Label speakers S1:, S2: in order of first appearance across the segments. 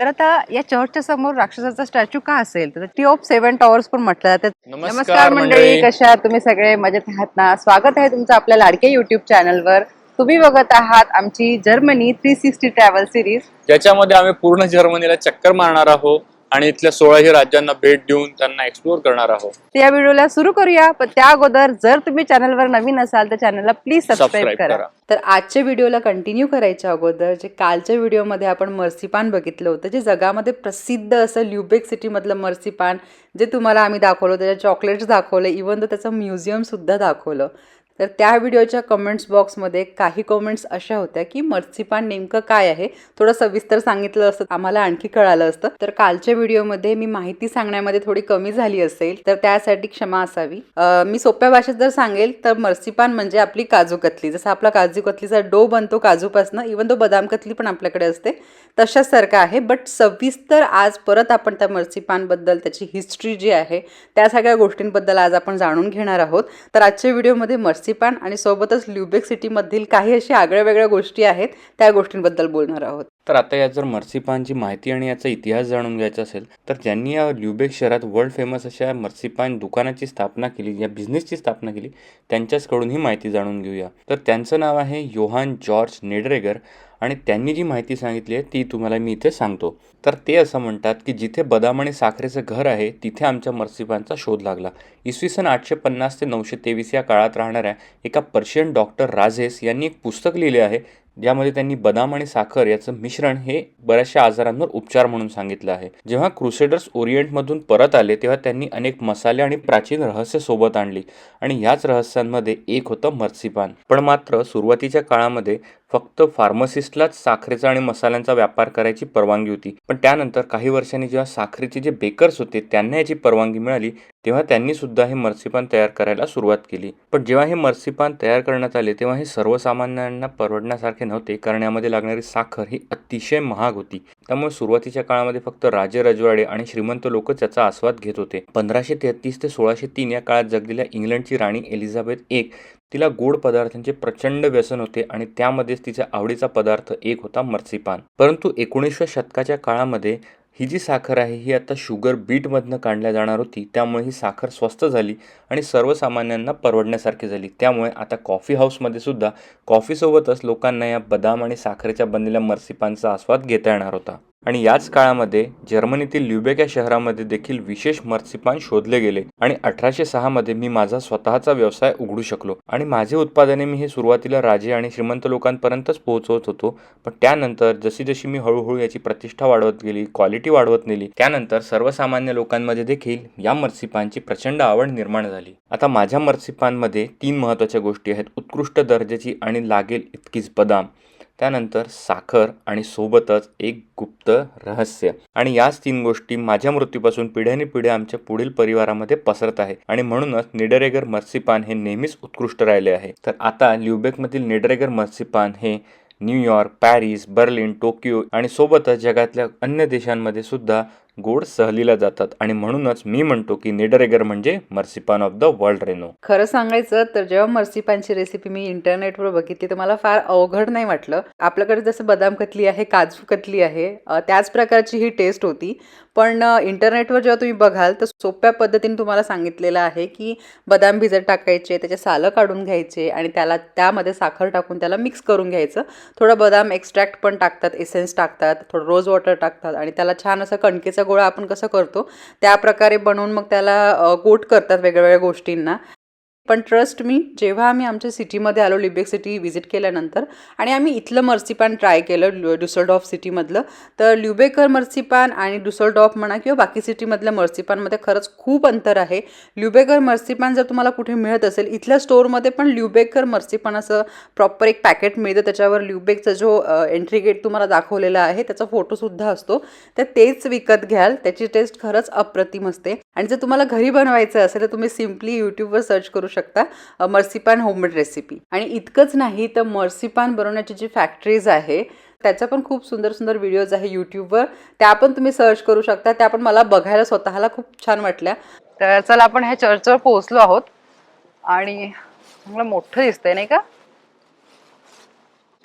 S1: तर आता या चर्चच्या समोर राक्षसाचा स्टॅच्यू का असेल? तर टी ऑफ सेव्हन टॉवर्स पण म्हटलं जातं.
S2: नमस्कार
S1: मंडळी. कशा तुम्ही सगळे मजेत आहात ना? स्वागत आहे तुमचं आपल्या लाडके युट्यूब चॅनलवर तुम्ही बघत आहात आमची Germany three sixty travel series
S2: ज्याच्यामध्ये आम्ही पूर्ण जर्मनीला चक्कर मारणार आहोत. आणि इथल्या सोळाशे राज्यांना भेट देऊन त्यांना एक्सप्लोर करणार आहोत.
S1: तर या व्हिडिओला सुरू करूया पण त्या अगोदर जर तुम्ही चॅनलवर नवीन असाल तर चॅनलला प्लीज सबस्क्राईब
S2: Subscribe
S1: करा.
S2: करा.
S1: तर आजच्या व्हिडिओला कंटिन्यू करायच्या अगोदर जे कालच्या व्हिडिओमध्ये आपण मर्सीपान बघितलं होतं जे जगामध्ये प्रसिद्ध असं ल्युबेक सिटीमधलं मर्सीपान जे तुम्हाला आम्ही दाखवलं त्याच्या चॉकलेट्स दाखवले इवन तर त्याचं म्युझियम सुद्धा दाखवलं. तर त्या व्हिडिओच्या कमेंट्स बॉक्समध्ये काही कमेंट्स अशा होत्या की मर्सिपान नेमकं काय आहे? थोडं सविस्तर सांगितलं असतं. आम्हाला आणखी कळालं असतं. तर कालच्या व्हिडिओमध्ये मी माहिती सांगण्यामध्ये थोडी कमी झाली असेल तर त्यासाठी क्षमा असावी. मी सोप्या भाषेत जर सांगेल तर मर्सिपान म्हणजे आपली काजू कतली. जसं आपला काजू कतलीचा डो बनतो काजूपासनं इवन तो बदाम कतली पण आपल्याकडे असते तशाच सारखं आहे. बट सविस्तर आज परत आपण त्या मर्सिपानबद्दल त्याची हिस्ट्री जी आहे त्या सगळ्या गोष्टींबद्दल आज आपण जाणून घेणार आहोत. तर आजच्या व्हिडिओमध्ये मर्सीपान आणि सोबतच ल्युबेक सिटीमधील काही अशा आगळ्या वेगळ्या गोष्टी आहेत त्या गोष्टींबद्दल बोलणार आहोत.
S3: तर आता यात जर मर्सीपानची माहिती आणि याचा इतिहास जाणून घ्यायचा असेल तर ज्यांनी या ल्युबेक शहरात वर्ल्ड फेमस अशा मर्सीपान दुकानाची स्थापना केली या बिझनेसची स्थापना केली त्यांच्याचकडून ही माहिती जाणून घेऊया. तर त्यांचं नाव आहे योहान जॉर्ज नेडरेगर आणि त्यांनी जी माहिती सांगितली आहे ती तुम्हाला मी इथे सांगतो. तर ते असं म्हणतात की जिथे बदाम आणि साखरेचं घर आहे तिथे आमच्या मर्सीपानचा शोध लागला. इसवी सन आठशे पन्नास ते नऊशे तेवीस या काळात राहणाऱ्या एका पर्शियन डॉक्टर राझेस यांनी एक पुस्तक लिहिले आहे ज्यामध्ये त्यांनी बदाम आणि साखर याचं मिश्रण हे बऱ्याचशा आजारांवर उपचार म्हणून सांगितलं आहे. जेव्हा क्रुसेडर्स ओरिएंटमधून परत आले तेव्हा त्यांनी अनेक मसाले आणि प्राचीन रहस्य सोबत आणली आणि याच रहस्यांमध्ये एक होतं मर्सीपान. पण मात्र सुरुवातीच्या काळामध्ये फक्त फार्मसिस्टलाच साखरेचा आणि मसाल्यांचा व्यापार करायची परवानगी होती. पण त्यानंतर काही वर्षांनी जेव्हा साखरेचे जे बेकर्स होते त्यांना याची परवानगी मिळाली तेव्हा त्यांनी सुद्धा हे मर्सीपान तयार करायला सुरुवात केली. पण जेव्हा हे मर्सीपान तयार करण्यात आले तेव्हा हे सर्वसामान्यांना परवडण्यासारखे नव्हते कारण यामध्ये लागणारी साखर ही अतिशय महाग होती. त्यामुळे सुरुवातीच्या काळामध्ये फक्त राजे रजवाडे आणि श्रीमंत लोक त्याचा आस्वाद घेत होते. पंधराशे तेहतीस ते सोळाशे तीन या काळात जगलेल्या इंग्लंडची राणी एलिझाबेथ एक तिला गोड पदार्थांचे प्रचंड व्यसन होते आणि त्यामध्येच तिच्या आवडीचा पदार्थ एक होता मर्सीपान. परंतु एकोणीसव्या शतकाच्या काळामध्ये ही जी साखर आहे ही आता शुगर बीटमधनं काढल्या जाणार होती. त्यामुळे ही साखर स्वस्त झाली आणि सर्वसामान्यांना परवडण्यासारखी झाली. त्यामुळे आता कॉफी हाऊसमध्ये सुद्धा कॉफीसोबतच लोकांना या बदाम आणि साखरेच्या बनलेल्या मर्सीपानचा आस्वाद घेता येणार होता. आणि याच काळामध्ये जर्मनीतील ल्युबेक या शहरामध्ये देखील विशेष मर्सिपान शोधले गेले आणि अठराशे सहा मध्ये मी माझा स्वतःचा व्यवसाय उघडू शकलो आणि माझे उत्पादने मी हे सुरुवातीला राजे आणि श्रीमंत लोकांपर्यंतच पोहोचवत होतो. पण त्यानंतर जशी जशी मी हळूहळू याची प्रतिष्ठा वाढवत गेली क्वालिटी वाढवत नेली. त्यानंतर सर्वसामान्य लोकांमध्ये देखील या मर्सिपानची प्रचंड आवड निर्माण झाली. आता माझ्या मर्सिपानमध्ये तीन महत्त्वाच्या गोष्टी आहेत. उत्कृष्ट दर्जाची आणि लागेल इतकीच बदाम. त्यानंतर साखर आणि सोबतच एक गुप्त रहस्य. आणि याच तीन गोष्टी माझ्या मृत्यूपासून पिढ्याने पिढ्या आमच्या पुढील परिवारामध्ये पसरत आहे. आणि म्हणूनच निडरेगर मर्सीपान हे नेहमीच उत्कृष्ट राहिले आहे. तर आता ल्युबेकमधील निडरेगर मर्सीपान हे न्यूयॉर्क पॅरिस बर्लिन टोकियो आणि सोबतच जगातल्या अन्य देशांमध्ये सुद्धा गोड सहलीला जातात आणि म्हणूनच मी म्हणतो की निडरेगर म्हणजे मर्सिपान ऑफ द वर्ल्ड रेनो.
S1: खरं सांगायचं तर जेव्हा मर्सिपानची रेसिपी मी इंटरनेटवर बघितली तर मला फार अवघड नाही वाटलं. आपल्याकडे जसं बदाम कतली आहे काजू कतली आहे त्याच प्रकारची ही टेस्ट होती. पण इंटरनेटवर जेव्हा तुम्ही बघाल तर सोप्या पद्धतीने तुम्हाला सांगितलेलं आहे की बदाम भिजत टाकायचे त्याचे सालं काढून घ्यायचे आणि त्याला त्यामध्ये साखर टाकून त्याला मिक्स करून घ्यायचं. थोडं बदाम एक्स्ट्रॅक्ट पण टाकतात एसेन्स टाकतात थोडं रोज वॉटर टाकतात आणि त्याला छान असं कणकेचा गोळा आपण कसं करतो त्या प्रकारे बनवून मग त्याला कोट करतात वेगळ्या वेगळ्या गोष्टींना. पण ट्रस्ट मी. जेव्हा आम्ही आमच्या सिटीमध्ये आलो लिबेक सिटी व्हिजिट केल्यानंतर आणि आम्ही इथलं मर्सीपान ट्राय केलं डुसलडॉफ सिटीमधलं तर ल्युबेकर मर्सीपान आणि डुसलडॉफ म्हणा किंवा बाकी सिटीमधल्या मर्सीपानमध्ये खरंच खूप अंतर आहे. ल्युबेकर मर्सीपान जर तुम्हाला कुठे मिळत असेल इथल्या स्टोअरमध्ये पण ल्युबेकर मर्सीपान असं प्रॉपर एक पॅकेट मिळतं. त्याच्यावर ल्युबेकचा जो एंट्री गेट तुम्हाला दाखवलेला आहे त्याचा फोटोसुद्धा असतो. तर तेच विकत घ्याल. त्याची टेस्ट खरंच अप्रतिम असते. आणि जर तुम्हाला घरी बनवायचं असेल तर तुम्ही सिम्पली यूट्यूबवर सर्च करू शकता अ, मर्सीपान होममेड रेसिपी आणि इतकंच नाही तर मर्सीपान बनवण्याची जी फॅक्टरीज आहे त्याचा पण खूप सुंदर सुंदर व्हिडिओज आहे यूट्यूबवर त्या पण तुम्ही सर्च करू शकता. त्या पण मला बघायला स्वतःला खूप छान वाटल्या. तर चला आपण ह्या चर्चवर पोहोचलो आहोत. आणि चांगलं मोठं दिसतंय नाही का?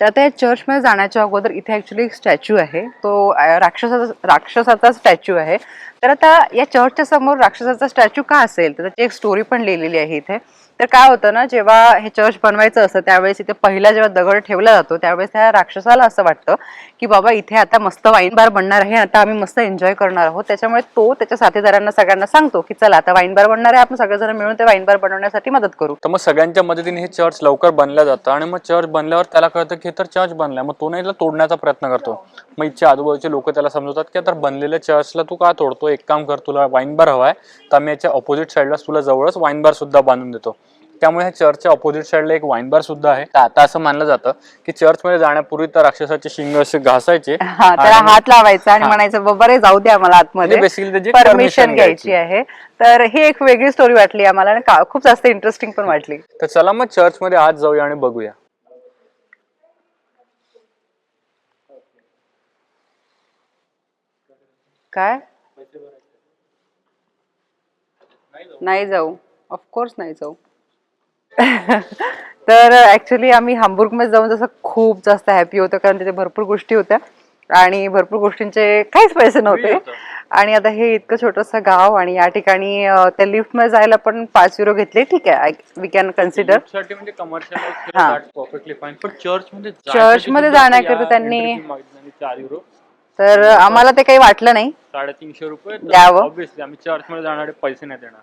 S1: तर आता या चर्चमध्ये जाण्याच्या अगोदर इथे ॲक्च्युली एक स्टॅच्यू आहे. तो राक्षसाचा राक्षसाचा स्टॅच्यू आहे. तर आता या चर्चच्या समोर राक्षसाचा स्टॅच्यू का असेल? तर त्याची एक स्टोरी पण लिहिलेली आहे इथे. तर काय होतं ना जेव्हा हे चर्च बनवायचं असतं त्यावेळेस इथे पहिला जेव्हा दगड ठेवला जातो त्यावेळेस त्या राक्षसाला असं वाटतं की बाबा इथे आता मस्त वाईन बार बनणार आहे आता आम्ही मस्त एन्जॉय करणार आहोत. त्याच्यामुळे तो त्याच्या साथीदारांना सगळ्यांना सांगतो की चला आता वाईन बार बनणार आहे आपण सगळेजण मिळून ते वाईन बार बनवण्यासाठी मदत करू.
S2: तर मग सगळ्यांच्या मदतीने हे चर्च लवकर बनलं जातं आणि मग चर्च बनल्यावर त्याला कळतं की तर चर्च बनलाय. मग तो नाही तोडण्याचा प्रयत्न करतो. मग इच्छा आजूबाजूचे लोक त्याला समजवतात की तर बनलेल्या चर्चला तू का तोडतो एक काम कर तुला वाईन बार हवाय. तर आम्ही याच्या ऑपोजिट साईडला तुला जवळच वाईन बार सुद्धा बांधून देतो. त्यामुळे ह्या चर्चच्या ऑपोजिट साईडला एक वाईन बार सुद्धा आहे. आता असं मानलं जातं की चर्चमध्ये जाण्यापूर्वी तर राक्षसाचे शिंग असे घासायचे.
S1: त्याला हात लावायचा आणि. म्हणायचं बाबा रे जाऊ द्या मला आतमध्ये.
S2: म्हणजे basically त्याची
S1: परमिशन घ्यायची. आहे. तर ही एक वेगळी स्टोरी वाटली आम्हाला खूप जास्त इंटरेस्टिंग पण वाटली.
S2: तर चला मग चर्चमध्ये आज जाऊया आणि बघूया.
S1: काय? नाही जाऊ. ऑफकोर्स नाही जाऊ. तर ऍक्च्युली आम्ही हांबुर्गमध्ये जाऊन जसं खूप जास्त हॅपी होतो कारण तिथे भरपूर गोष्टी होत्या. आणि भरपूर गोष्टींचे काहीच पैसे नव्हते.
S2: होतं.
S1: आणि आता हे इतकं छोटंसं गाव आणि या ठिकाणी त्या लिफ्टमध्ये जायला पण पाच युरो घेतले. ठीक आहे वी कॅन
S2: कन्सिडरसाठी म्हणजे कमर्शियल
S1: हा.
S2: परफेक्टली फाईन पण चर्च मध्ये
S1: Church मध्ये जाण्याकरता त्यांनी- तर आम्हाला ते काही वाटलं नाही.
S2: साडेतीनशे रुपये
S1: द्यावं.
S2: ऑब्विसली आम्ही चर्च मध्ये जाणारे पैसे नाही देणार.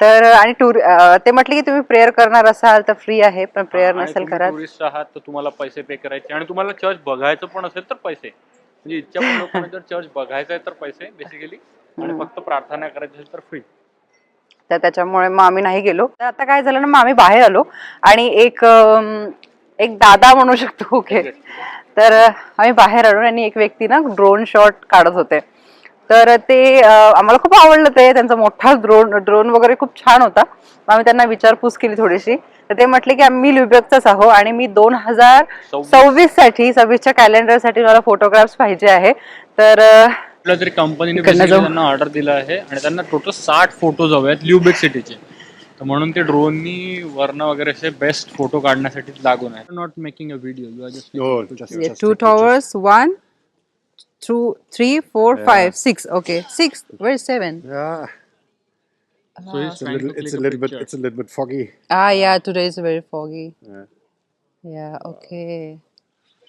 S1: तर आणि टूर ते म्हटले की तुम्ही प्रेयर करणार असाल तर फ्री आहे पण प्रेयर नसेल करत.
S2: टुरिस्ट आहात तर तुम्हाला पैसे पे करायचे. आणि तुम्हाला चर्च बघायचं पण असेल तर पैसे. म्हणजे इच्छा पण लोकांना जर चर्च बघायचं आहे तर पैसे बेसिकली आणि फक्त प्रार्थना करायची असेल तर फ्री
S1: तर त्याच्यामुळे मग आम्ही नाही गेलो. तर आता काय झालं ना मग आम्ही बाहेर आलो. आणि एक एक दादा म्हणू शकतो ओके. तर आम्ही बाहेर आलो आणि एक व्यक्ती ना ड्रोन शॉट काढत होते. तर ते आम्हाला खूप आवडलं ते. त्यांचा मोठा ड्रोन ड्रोन वगैरे खूप छान होता. मग आम्ही त्यांना विचारपूस केली थोडीशी. तर ते म्हटले की आम्ही ल्युबेकचाच आहो आणि मी दोन हजार
S2: सव्वीस.
S1: साठी सव्वीसच्या कॅलेंडरसाठी मला फोटोग्राफ्स पाहिजे आहे. तर
S2: तरी कंपनीने. त्यांना ऑर्डर दिला आहे आणि त्यांना टोटल साठ फोटोज हवे आहेत ल्युबेक सिटीचे. तर म्हणून ते ड्रोननी वर्ण वगैरे असे बेस्ट फोटो काढण्यासाठी लागून आहे not making a video you are just
S1: two three, four, five, six. Okay, six. Where's seven?
S4: Yeah,
S2: so
S4: it's a
S2: trying
S4: little,
S2: to
S4: it's
S2: click
S4: a little bit,
S2: picture.
S4: it's a little bit foggy.
S1: Ah, yeah. Today is very foggy.
S4: Yeah.
S1: Yeah. Okay.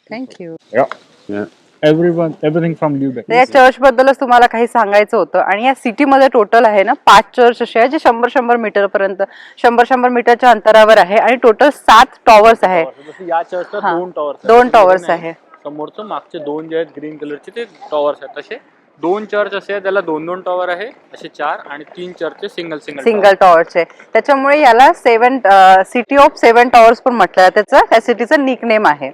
S1: Thank you.
S4: Yeah.
S2: everyone everything from Lübeck.
S1: तर या church बद्दलच तुम्हाला काही सांगायचं होतं आणि या सिटीमध्ये टोटल आहे ना पाच चर्च असे आहे जे शंभर शंभर मीटर पर्यंत शंभर शंभर मीटरच्या अंतरावर आहे आणि टोटल सात टॉवर्स आहे
S2: या चर्चला
S1: हा.
S2: दोन टॉवर्स
S1: दोन towers आहे.
S2: समोरचं. मागचे दोन जे आहेत ग्रीन कलरचे ते टॉवर्स आहेत. तसे दोन चर्च असे आहेत त्याला दोन दोन टॉवर आहे असे चार आणि तीन चर्चचे सिंगल सिंगल
S1: सिंगल टॉवरचे त्याच्यामुळे याला seven city of seven towers पण म्हटलं. त्याचं त्या सिटीचं निक नेम आहे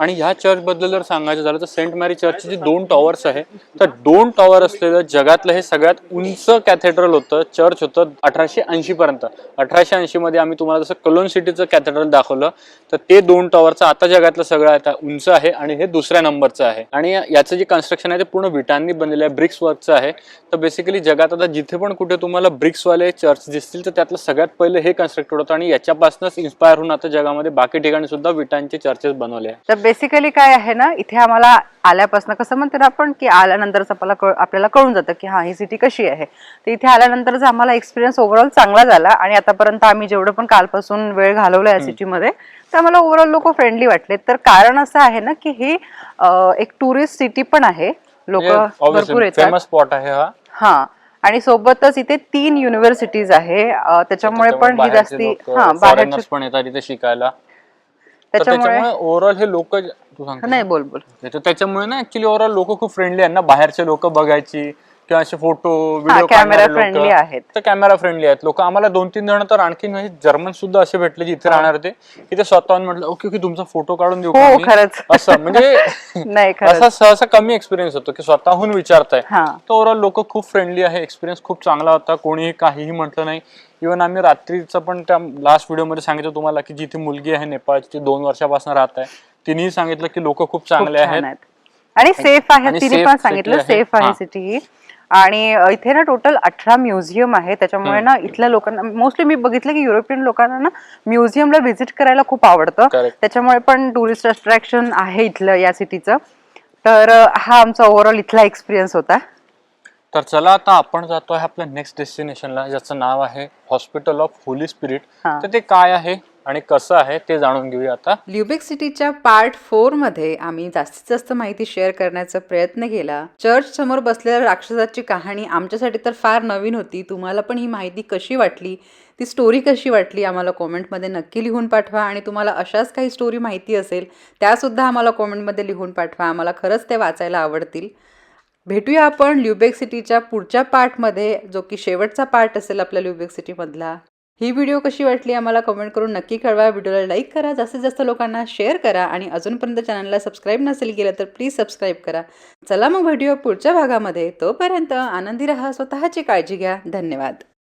S2: आणि ह्या चर्च बद्दल जर सांगायचं झालं तर सेंट मॅरी चर्चचे जे दोन टॉवर्स आहे तर दोन टॉवर असलेलं जगातलं हे सगळ्यात उंच कॅथेड्रल होतं चर्च होतं अठराशे ऐंशी पर्यंत. अठराशे ऐंशी मध्ये आम्ही तुम्हाला जसं कलोन सिटीचं कॅथेड्रल दाखवलं तर ते दोन टॉवरचं आता जगातलं सगळं आता उंच आहे आणि हे दुसऱ्या नंबरचं आहे. आणि याचं जे कन्स्ट्रक्शन आहे ते पूर्ण विटांनी बनलेलं आहे ब्रिक्स वर्कचं आहे. तर बेसिकली जगात आता जिथे पण कुठे तुम्हाला ब्रिक्सवाले चर्च दिसतील तर त्यातलं सगळ्यात पहिलं हे कन्स्ट्रक्टेड होतं आणि याच्यापासूनच इन्स्पायर होऊन आता जगामध्ये बाकी ठिकाणी सुद्धा विटांचे चर्चेस बनवले आहे
S1: बेसिकली काय आहे ना इथे आम्हाला आल्यापासून कसं म्हणते ना आपण की आल्यानंतरच आपल्याला कळ आपल्याला कळून जातं की हा ही सिटी कशी आहे. तर इथे आल्यानंतरच आम्हाला एक्सपिरियन्स ओव्हरऑल चांगला झाला आणि आतापर्यंत आम्ही जेवढं पण कालपासून वेळ घालवला या सिटीमध्ये तर आम्हाला ओव्हरऑल लोक फ्रेंडली वाटले. तर कारण असं आहे ना की ही एक टुरिस्ट सिटी पण आहे. लोक भरपूर येतात.
S2: स्पॉट आहे हा.
S1: हा आणि सोबतच इथे तीन युनिव्हर्सिटीज आहे. त्याच्यामुळे पण ही जास्ती हा बाहेरचे
S2: पण येतात इथे शिकायला.
S1: त्याच्यामुळे
S2: त्याच्यामुळे ओव्हरऑल हे लोक तू सांग
S1: नाही बोल बोल.
S2: त्याच्यामुळे ना ऍक्च्युली ओव्हरऑल लोक खूप फ्रेंडली आहेत ना? बाहेरचे लोक बघायची किंवा असे फोटो व्हिडिओ
S1: camera friendly आहेत.
S2: तर कॅमेरा फ्रेंडली आहेत. लोक आम्हाला दोन तीन जण तर आणखी म्हणजे जर्मन सुद्धा असे भेटले जे इथे राहणार होते. की ते स्वतःहून म्हटलं ओके ओके तुमचा फोटो काढून देऊ
S1: हो
S2: आम्ही?"
S1: खरंच.
S2: असं. म्हणजे असा सहसा कमी एक्सपिरियन्स होतो की स्वतःहून विचारताय.
S1: हा.
S2: तर ओव्हरऑल लोक खूप फ्रेंडली आहे. एक्सपिरियन्स खूप चांगला होता. कोणीही काहीही म्हटलं नाही. इव्हन आम्ही रात्रीचं पण त्या लास्ट व्हिडिओमध्ये सांगितलं तुम्हाला की जिथे मुलगी आहे नेपाळची ती दोन वर्षापासून राहत आहे. तिनेही सांगितलं की लोक खूप चांगले आहेत.
S1: आणि सेफ आहे तिने पण सांगितलं. सेफ आहे. सिटी आणि इथे ना टोटल अठरा म्युझियम आहे त्याच्यामुळे ना इथल्या लोकांना मोस्टली मी बघितलं की युरोपियन लोकांना ना म्युझियमला व्हिजिट करायला खूप आवडतं. त्याच्यामुळे पण टुरिस्ट अट्रॅक्शन आहे इथलं या सिटीचं तर हा आमचा ओव्हरऑल इथला एक्सपिरियन्स होता.
S2: तर चला आता आपण जातो आहे आपल्या नेक्स्ट डेस्टिनेशनला ज्याचं नाव आहे हॉस्पिटल ऑफ होली स्पिरिट. तर ते काय आहे? आणि कसं आहे ते जाणून घेऊया आता.
S1: ल्युबेक सिटीच्या पार्ट फोरमध्ये आम्ही जास्तीत जास्त माहिती शेअर करण्याचा प्रयत्न केला. चर्च समोर बसलेल्या राक्षसाची कहाणी आमच्यासाठी तर फार नवीन होती. तुम्हाला पण ही माहिती कशी वाटली? ती स्टोरी कशी वाटली? आम्हाला कॉमेंटमध्ये नक्की लिहून पाठवा आणि तुम्हाला अशाच काही स्टोरी माहिती असेल त्यासुद्धा आम्हाला कॉमेंटमध्ये लिहून पाठवा. आम्हाला खरंच ते वाचायला आवडतील. भेटूया आपण ल्युबेक सिटीच्या पुढच्या पार्टमध्ये जो की शेवटचा पार्ट असेल आपल्या ल्युबेक सिटीमधला ही व्हिडिओ कशी वाटली आम्हाला कमेंट करून नक्की कळवा. व्हिडिओला लाईक करा. जास्तीत जास्त लोकांना शेअर करा. आणि अजूनपर्यंत चॅनलला सबस्क्राईब नसेल केलं तर प्लीज सबस्क्राईब करा. चला मग व्हिडिओ पुढच्या भागामध्ये. तोपर्यंत आनंदी रहा. स्वतःची काळजी घ्या. धन्यवाद.